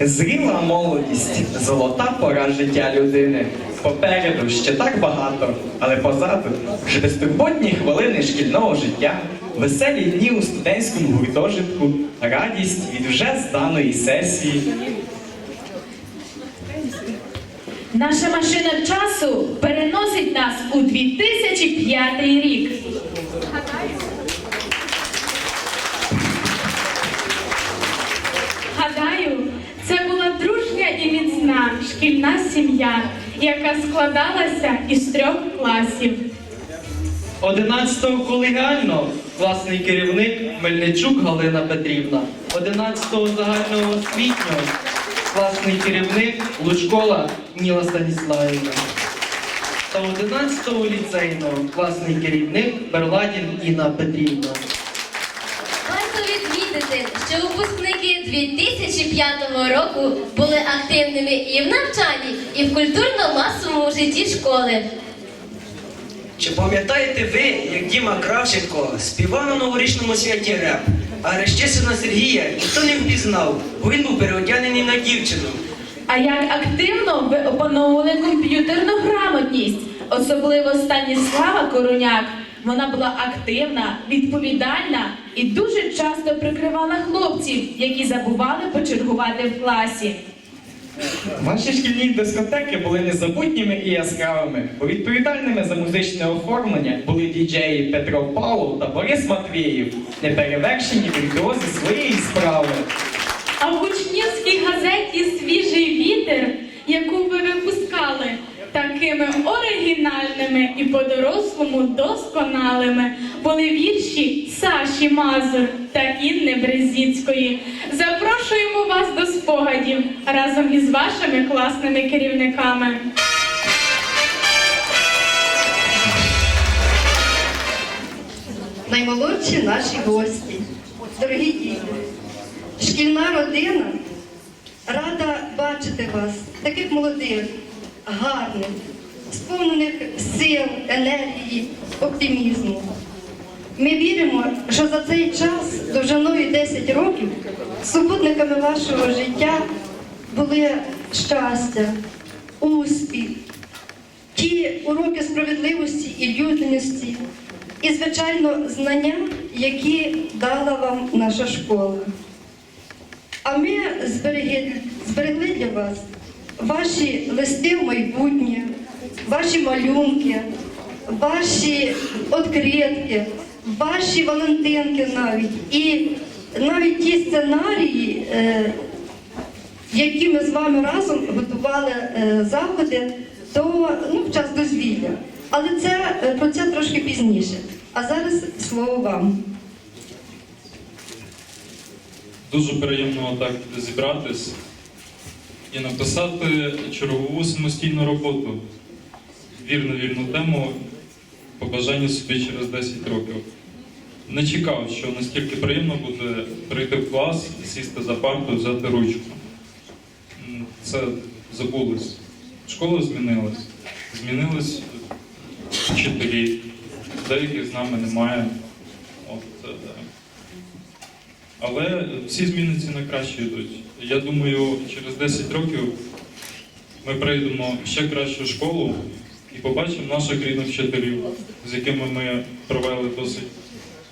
Зріла молодість, золота пора життя людини. Попереду ще так багато, але позаду вже безтурботні хвилини шкільного життя, веселі дні у студентському гуртожитку, радість від вже зданої сесії. Наша машина часу переносить нас у 2005 рік. Шкільна сім'я, яка складалася із трьох класів. 11-го колегіально класний керівник Мельничук Галина Петрівна. 11-го загального освітнього класний керівник Лучкола Ніла Станіславівна. Та 11-го ліцейного класний керівник Берладін Інна Петрівна. 2005 року були активними і в навчанні, і в культурно-масовому житті школи. Чи пам'ятаєте ви, як Діма Кравченко співав на новорічному святі реп, а Рещисина Сергія ніхто не впізнав, бо він був переодягнений на дівчину. А як активно ви опановували комп'ютерну грамотність, особливо Станіслава Короняк. Вона була активна, відповідальна і дуже часто прикривала хлопців, які забували почергувати в класі. Ваші шкільні дискотеки були незабутніми і яскравими, бо відповідальними за музичне оформлення були діджеї Петро Павлов та Борис Матвієв, неперевершені віртуози своєї справи. А в учнівській газеті Свіжий вітер, яку ви випускали, такими оригінальними і по-дорослому досконалими були вірші Саші Мазур та Інни Брезіцької. Запрошуємо вас до спогадів разом із вашими класними керівниками. наймолодші наші гості, дорогі діти, шкільна родина рада бачити вас, таких молодих, гарних, сповнених сил, енергії, оптимізму. Ми віримо, що за цей час, довжиною 10 років, супутниками вашого життя були щастя, успіх, ті уроки справедливості і людяності, і, звичайно, знання, які дала вам наша школа. А ми зберегли, для вас ваші листи в майбутнє, ваші малюнки, ваші відкритки, ваші валентинки навіть. І навіть ті сценарії, е, які ми з вами разом готували е, заходи до ну, в час дозвілля. Але це е, про це трошки пізніше. А зараз слово вам. Дуже приємно так зібратись і написати чергову самостійну роботу. Вірну вірну тему побажання собі через 10 років. Не чекав, що настільки приємно буде прийти в клас, сісти за парту, взяти ручку. Це забулось. Школа змінилась. Змінились вчителі. Деяких з нами немає. От, е, але всі зміни ці на краще йдуть. Я думаю, через 10 років ми прийдемо в ще кращу школу і побачимо наших рідних вчителів, з якими ми провели досить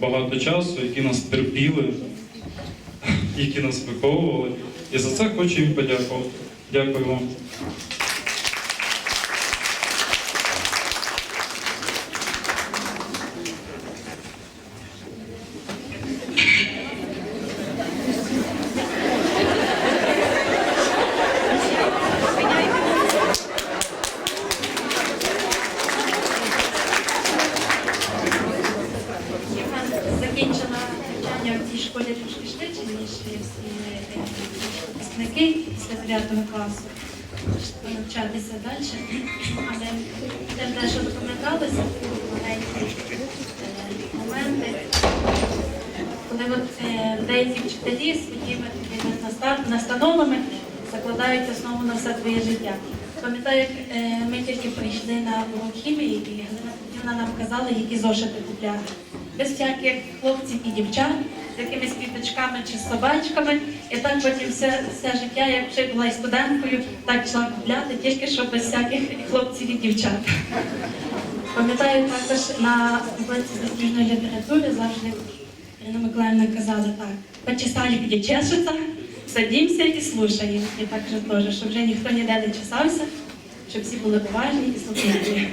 багато часу, які нас терпіли, які нас виховували. І за це хочу їм подякувати. Дякую вам. Деякі вчителі своїми настановами закладають основу на все твоє життя. Пам'ятаю, як е, ми тільки прийшли на урок хімії, і Галина Петрівна нам казала, які зошити купляти. Без всяких хлопців і дівчат з якимись квіточками чи собачками. І так потім все, все життя, як вже була і студенткою, так йшла купляти, тільки що без всяких хлопців і дівчат. Пам'ятаю також на уроці зарубіжної літератури завжди Ірина Миколаївна казала так, почесали, де чешуться, садимося і слушаємо. І так же теж, щоб вже ніхто ніде не чесався, щоб всі були уважні і слухняні.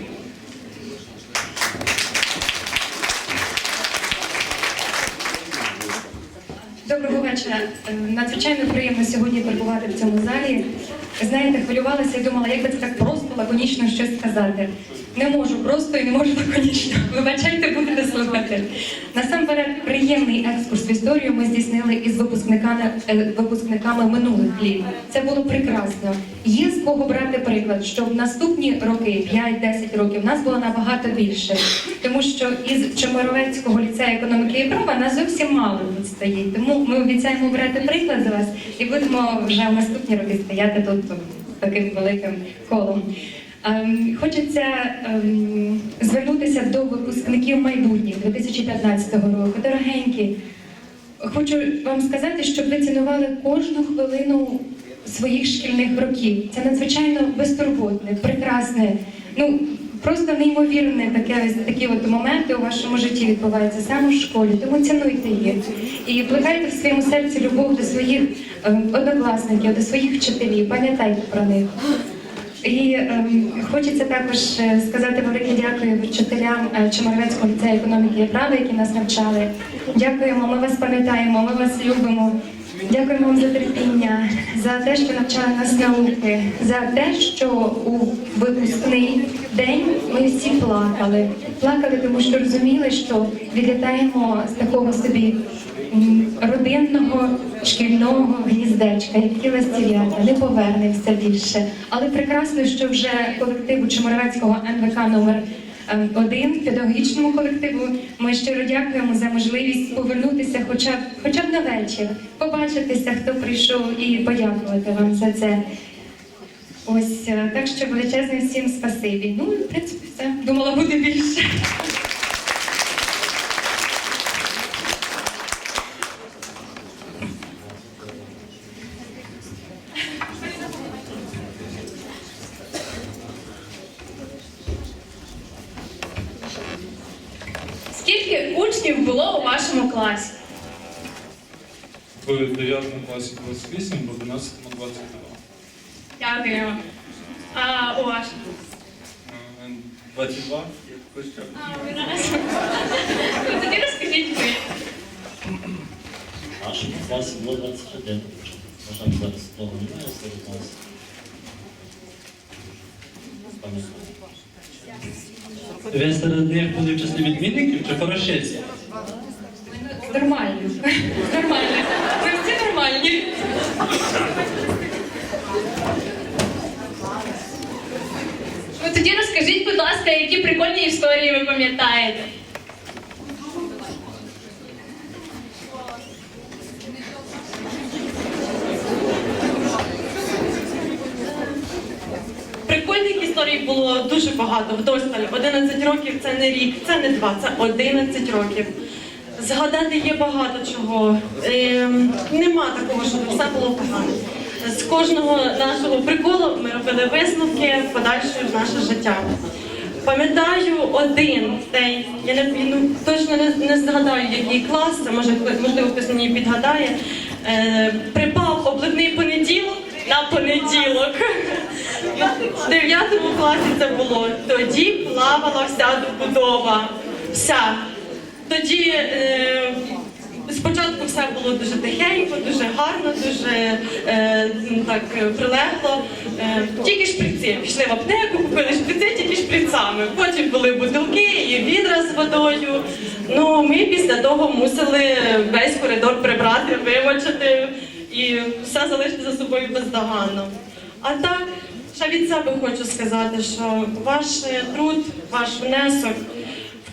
Доброго вечора. Е, Надзвичайно приємно сьогодні перебувати в цьому залі. Знаєте, хвилювалася і думала, як би це так просто, лаконічно щось сказати. Не можу просто і не можу лаконічно. Вибачайте, будете слухати. Насамперед, приємний екскурс в історію ми здійснили із випускниками, е, випускниками минулих літ. Це було прекрасно. Є з кого брати приклад, що в наступні роки, 5-10 років, нас було набагато більше. Тому що із Чемеровецького ліцею економіки і права нас зовсім мало тут стоїть. Тому ми обіцяємо брати приклад з вас і будемо вже в наступні роки стояти тут таким великим колом. Ем, Хочеться ем, звернутися до випускників майбутніх 2015 року. Дорогенькі, хочу вам сказати, щоб ви цінували кожну хвилину своїх шкільних років. Це надзвичайно безтурботне, прекрасне, ну просто неймовірне таке такі от моменти у вашому житті відбуваються саме в школі. Тому цінуйте їх і плекайте в своєму серці любов до своїх ем, однокласників, до своїх вчителів. Пам'ятайте про них. І ем, хочеться також е, сказати велике дякую вчителям е, Чемеровецького ліцею економіки і права, які нас навчали. Дякуємо, ми вас пам'ятаємо, ми вас любимо. Дякуємо вам за терпіння, за те, що навчали нас науки, за те, що у випускний день ми всі плакали. Плакали, тому що розуміли, що відлітаємо з такого собі родинного шкільного гніздечка, як тіла стілята, не повернемося більше. Але прекрасно, що вже колективу Чемеровецького НВК номер ем, один педагогічному колективу. Ми щиро дякуємо за можливість повернутися, хоча б хоча б на вечір, побачитися, хто прийшов, і подякувати вам за це. Ось е, так що величезне всім спасибі. Ну, в принципі, все. Думала, буде більше. Скільки учнів було у вашому класі? В 9 класі 28, в 11 22. Дякую. А у? Е, 22. А, у нас. Ну, Тоді розкажіть ви. В нашому класі було 21. На жаль, зараз того немає серед нас. Пам'ятаю. Ви серед них були в числі відмінників чи порошецьких? Нормально. Нормально. Нормальні. Ну тоді розкажіть, будь ласка, які прикольні історії ви пам'ятаєте? Прикольних історій було дуже багато вдосталь. 11 років це не рік, це не два, це 11 років. Згадати є багато чого. Ем, нема такого, щоб все було погано. З кожного нашого приколу ми робили висновки в подальше в наше життя. Пам'ятаю один день, я не ну, точно не, не згадаю, який клас, це може можливо хтось мені підгадає. Е, припав обливний понеділок на понеділок. В 9 класі це було. Тоді плавала вся добудова. Вся. Тоді е, спочатку все було дуже тихенько, дуже гарно, дуже е, так е, прилегло. Е, тільки шприці. Пішли в аптеку, купили шприці тільки шприцами. Потім були бутилки і відра з водою. Ну, ми після того мусили весь коридор прибрати, вимочити і все залишити за собою бездоганно. А так, ще від себе хочу сказати, що ваш труд, ваш внесок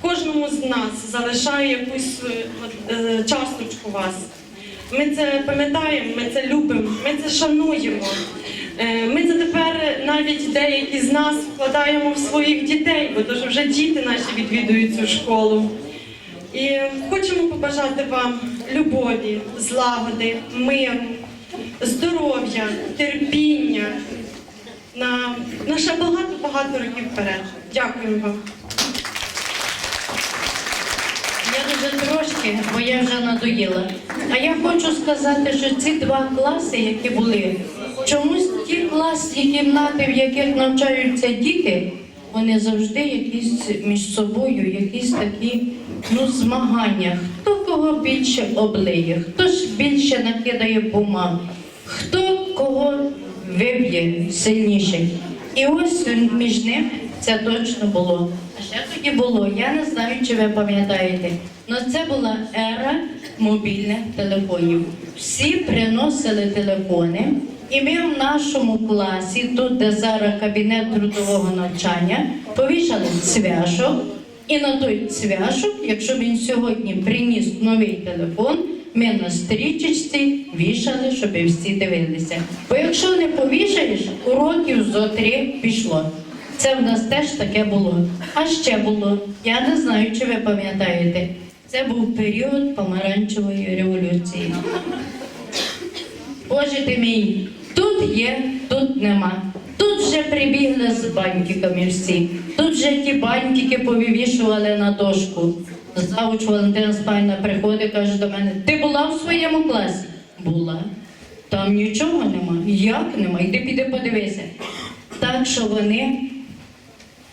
кожному з нас залишає якусь е, е, часточку вас. Ми це пам'ятаємо, ми це любимо, ми це шануємо. Е, Ми це тепер навіть деякі з нас вкладаємо в своїх дітей, бо то вже діти наші відвідують цю школу. І хочемо побажати вам любові, злагоди, миру, здоров'я, терпіння на, на ще багато-багато років вперед. Дякую вам. Я дуже бо я вже надоїла. А я хочу сказати, що ці два класи, які були, чомусь ті класні кімнати, в яких навчаються діти, вони завжди якісь між собою, якісь такі ну, змагання. Хто кого більше облиє, хто ж більше накидає бумаг, хто кого виб'є сильніше. І ось між ними це точно було. А ще тоді було, я не знаю, чи ви пам'ятаєте, але це була ера мобільних телефонів. Всі приносили телефони, і ми в нашому класі, тут, де зараз кабінет трудового навчання, повішали цвяшок. І на той цвяшок, якщо він сьогодні приніс новий телефон, ми на стрічечці вішали, щоб всі дивилися. Бо якщо не повішаєш, уроків зо три пішло. Це в нас теж таке було. А ще було, я не знаю, чи ви пам'ятаєте, це був період помаранчевої революції. Боже ти мій, тут є, тут нема. Тут вже прибігли з бантиками всі. Тут вже ті бантики повивішували на дошку. Завуч Валентина Спайна приходить, каже до мене: ти була в своєму класі? Була. Там нічого нема. Як нема? Йди піди подивися. Так що вони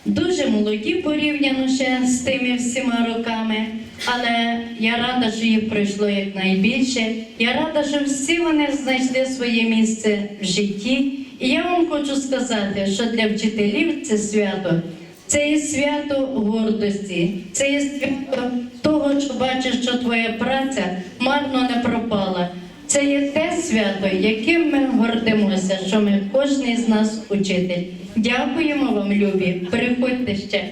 дуже молоді порівняно ще з тими всіма роками. Але я рада, що їх пройшло якнайбільше. Я рада, що всі вони знайшли своє місце в житті. І я вам хочу сказати, що для вчителів це свято. Це є свято гордості, це є свято того, що бачиш, що твоя праця марно не пропала. Це є те свято, яким ми гордимося, що ми кожен з нас учитель. Дякуємо вам, любі. Приходьте ще.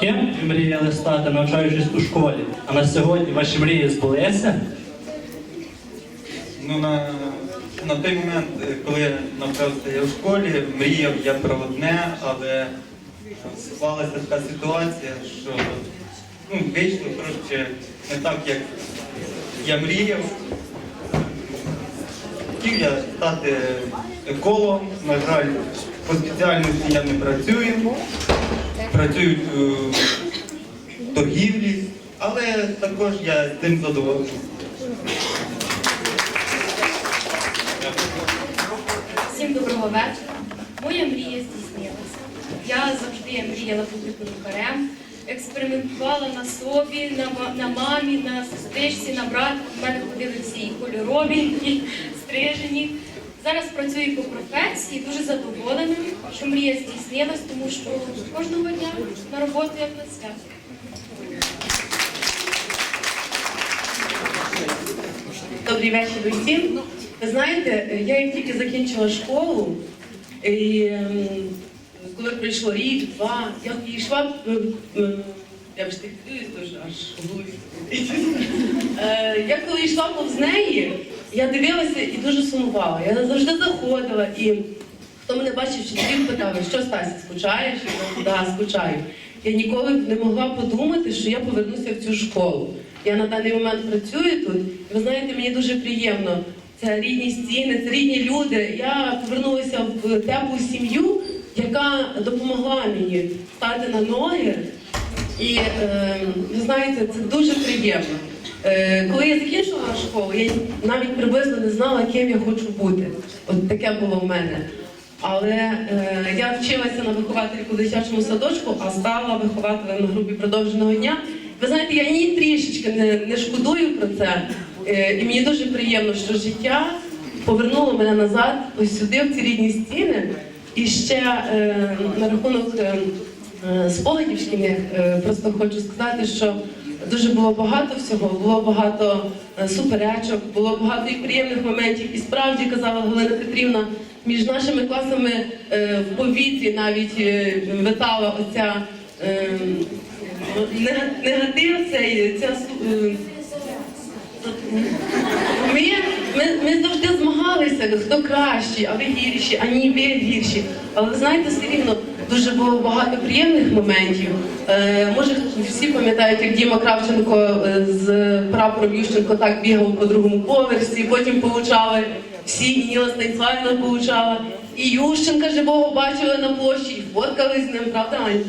Ким ви мріяли стати, навчаючись у школі? А на сьогодні ваші мрії збулися? Ну, на, на той момент, коли навчався я в школі, мріяв я про одне, але склалася така ситуація, що ну, вийшло трошки не так, як я мріяв. Хотів я стати екологом, на жаль, по спеціальності я не працюю. Працюю в торгівлі, але також я з цим задоволений. Всім доброго вечора. Моя мрія здійснилася. Я завжди мріяла бути перукарем, експериментувала на собі, на, на мамі, на сестричці, на брат. У мене ходили всі кольорові, і стрижені. Зараз працюю по професії, дуже задоволена, що мрія здійснилась, тому що кожного дня на роботу як на свято. Добрий вечір усім. Ви знаєте, я як тільки закінчила школу, і ем, коли пройшло рік, два, я йшла, я вже так дуже, аж голові. Е, Я коли йшла повз неї, я дивилася і дуже сумувала. Я завжди заходила і хто мене бачив, вчителів питав, що Стася, скучаєш? Я да, скучаю. Я ніколи не могла подумати, що я повернуся в цю школу. Я на даний момент працюю тут, і ви знаєте, мені дуже приємно. Це рідні стіни, це рідні люди. Я повернулася в теплу сім'ю, яка допомогла мені стати на ноги. І е, ви знаєте, це дуже приємно. Е, коли я закінчила школу, я навіть приблизно не знала, ким я хочу бути. От таке було в мене. Але е, я вчилася на виховательку в дитячому садочку, а стала вихователем на групі продовженого дня. Ви знаєте, я ні трішечки не, не шкодую про це. Е, і мені дуже приємно, що життя повернуло мене назад, ось сюди, в ці рідні стіни. І ще е, на рахунок е, е, спогадів шкільних, е, просто хочу сказати, що дуже було багато всього, було багато е, суперечок, було багато і приємних моментів. І справді казала Галина Петрівна, між нашими класами е, в повітрі навіть е, витала оця е, негатив, цей, ця е, ми, ми, ми завжди змагалися, хто кращий, а ви гірші, а ні, ви гірші. Але знаєте, все рівно дуже було багато приємних моментів. Е, може, всі пам'ятають, як Діма Кравченко е, з прапором Ющенко так бігав по другому поверсі, потім получали всі, і Ніла Станіславівна получала, і Ющенка живого бачили на площі, і фоткали з ним, правда, Ань?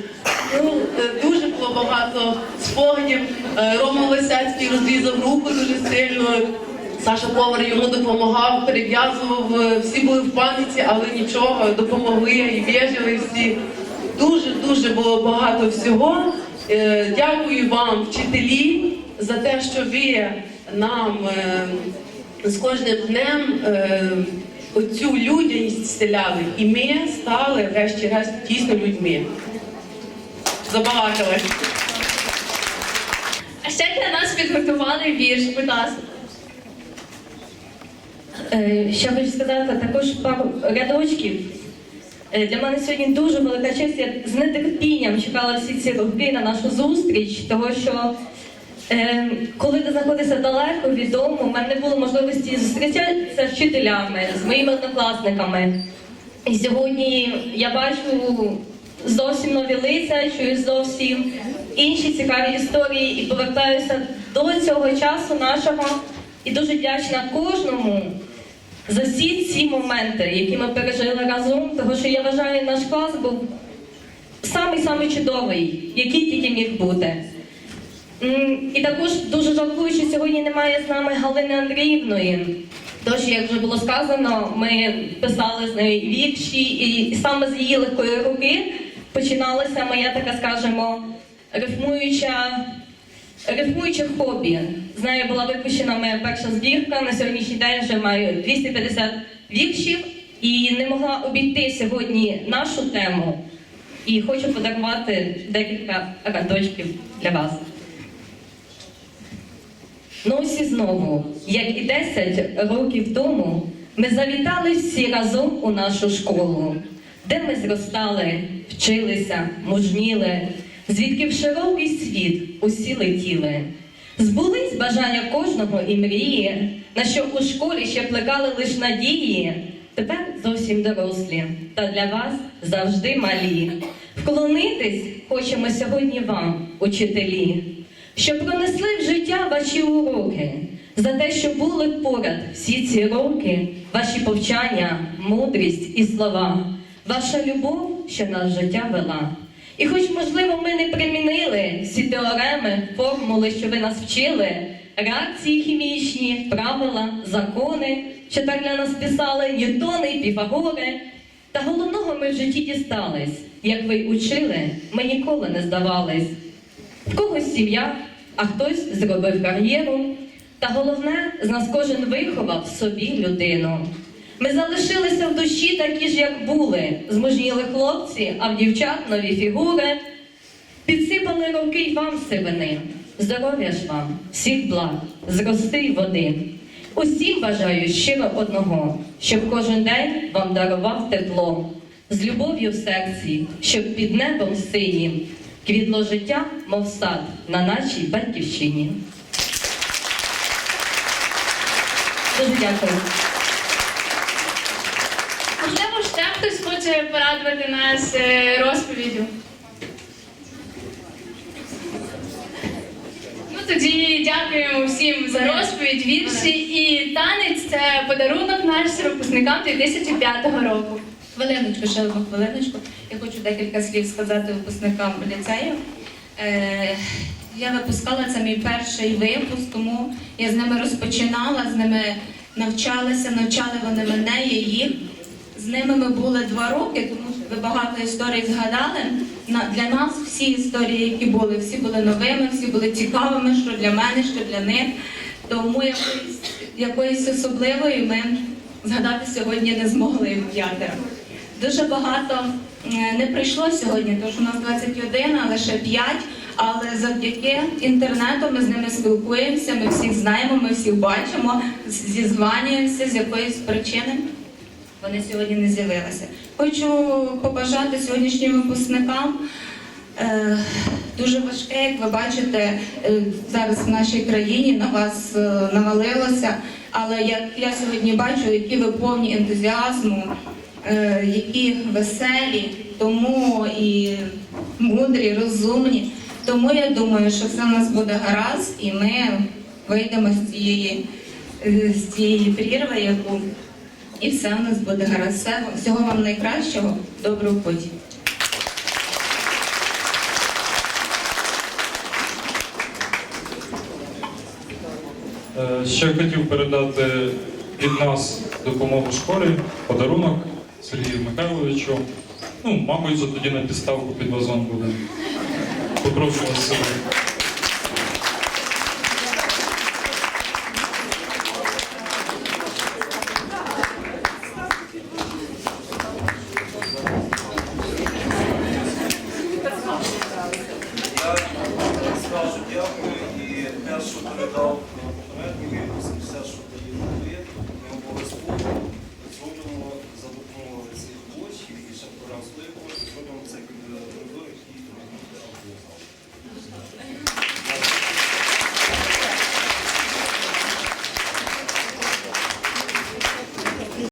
Ну, е, дуже було багато спогадів. Е, Рома Лисецький розрізав руку дуже сильно. Саша Повар йому допомагав, перев'язував, е, всі були в паніці, але нічого, допомогли і вижили всі. Дуже дуже було багато всього. Е, Дякую вам, вчителі, за те, що ви нам е, з кожним днем оцю людяність вселяли. І ми стали, врешті-решт, дійсно людьми. Забагатили. А ще для нас підготували вірш, будь ласка. Е, Ще хочу сказати також пару рядочків. Е, Для мене сьогодні дуже велика честь. Я з нетерпінням чекала всі ці роки на нашу зустріч, тому що е, коли ти знаходишся далеко від дому, в мене не було можливості зустрічатися з вчителями, з моїми однокласниками. І сьогодні я бачу зовсім нові лиця, чую зовсім інші цікаві історії і повертаюся до цього часу нашого. І дуже вдячна кожному за всі ці моменти, які ми пережили разом, тому що я вважаю, наш клас був самий-самий чудовий, який тільки міг бути. І також дуже жалкую, що сьогодні немає з нами Галини Андріївної. Тож, як вже було сказано, ми писали з нею вірші, і саме з її легкої руки починалася моя така, скажімо, рифмуюча Рифмуюче хобі. З нею була випущена моя перша збірка. На сьогоднішній день вже маю 250 віршів і не могла обійти сьогодні нашу тему. І хочу подарувати декілька радочків для вас. Ну ось і знову, як і 10 років тому, ми завітали всі разом у нашу школу, де ми зростали, вчилися, мужніли, звідки в широкий світ усі летіли. Збулись бажання кожного і мрії, на що у школі ще плекали лиш надії. Тепер зовсім дорослі, та для вас завжди малі. Вклонитись хочемо сьогодні вам, учителі, що пронесли в життя ваші уроки, за те, що були поряд всі ці роки, ваші повчання, мудрість і слова, ваша любов, що нас життя вела. І хоч, можливо, ми не примінили всі теореми, формули, що ви нас вчили, реакції хімічні, правила, закони, що так для нас писали Ньютони, Піфагори. Та головного ми в житті дістались. Як ви учили, ми ніколи не здавались. В когось сім'я, а хтось зробив кар'єру. Та головне, з нас кожен виховав собі людину. Ми залишилися в душі такі ж, як були, змужніли хлопці, а в дівчат нові фігури. Підсипали роки й вам сивини. Здоров'я ж вам, всіх благ, зрости й води. Усім бажаю щиро одного, щоб кожен день вам дарував тепло, з любов'ю в серці, щоб під небом синім квітло життя, мов сад, на нашій батьківщині. Дуже дякую. Можливо, ще хтось хоче порадувати нас е, розповіддю. Ну тоді дякуємо всім за розповідь, вірші і танець це подарунок наш випускникам 2005 року. Хвилиночку, ще одну хвилиночку. Я хочу декілька слів сказати випускникам ліцею. Е, я випускала це мій перший випуск, тому я з ними розпочинала, з ними навчалася, навчали вони мене, я їх. З ними ми були два роки, тому що ви багато історій згадали. Для нас всі історії, які були, всі були новими, всі були цікавими, що для мене, що для них. Тому якоїсь, якоїсь особливої ми згадати сьогодні не змогли п'ятеро. Дуже багато не прийшло сьогодні, тому що у нас 21, а лише 5. Але завдяки інтернету ми з ними спілкуємося, ми всіх знаємо, ми всіх бачимо, зізванюємося з якоїсь причини. Вони сьогодні не з'явилися. Хочу побажати сьогоднішнім випускникам. Е, дуже важке, як ви бачите, е, зараз в нашій країні на вас е, навалилося. Але як я сьогодні бачу, які ви повні ентузіазму, які веселі, тому і мудрі, розумні. Тому я думаю, що все в нас буде гаразд, і ми вийдемо з цієї, з цієї прірви, яку і все в нас буде гаразд. Всього вам найкращого, доброго путі. Е, Ще хотів передати від нас допомогу школі, подарунок Сергію Михайловичу. Ну, мабуть, тоді на підставку під вазон буде. Попрошу вас сюди.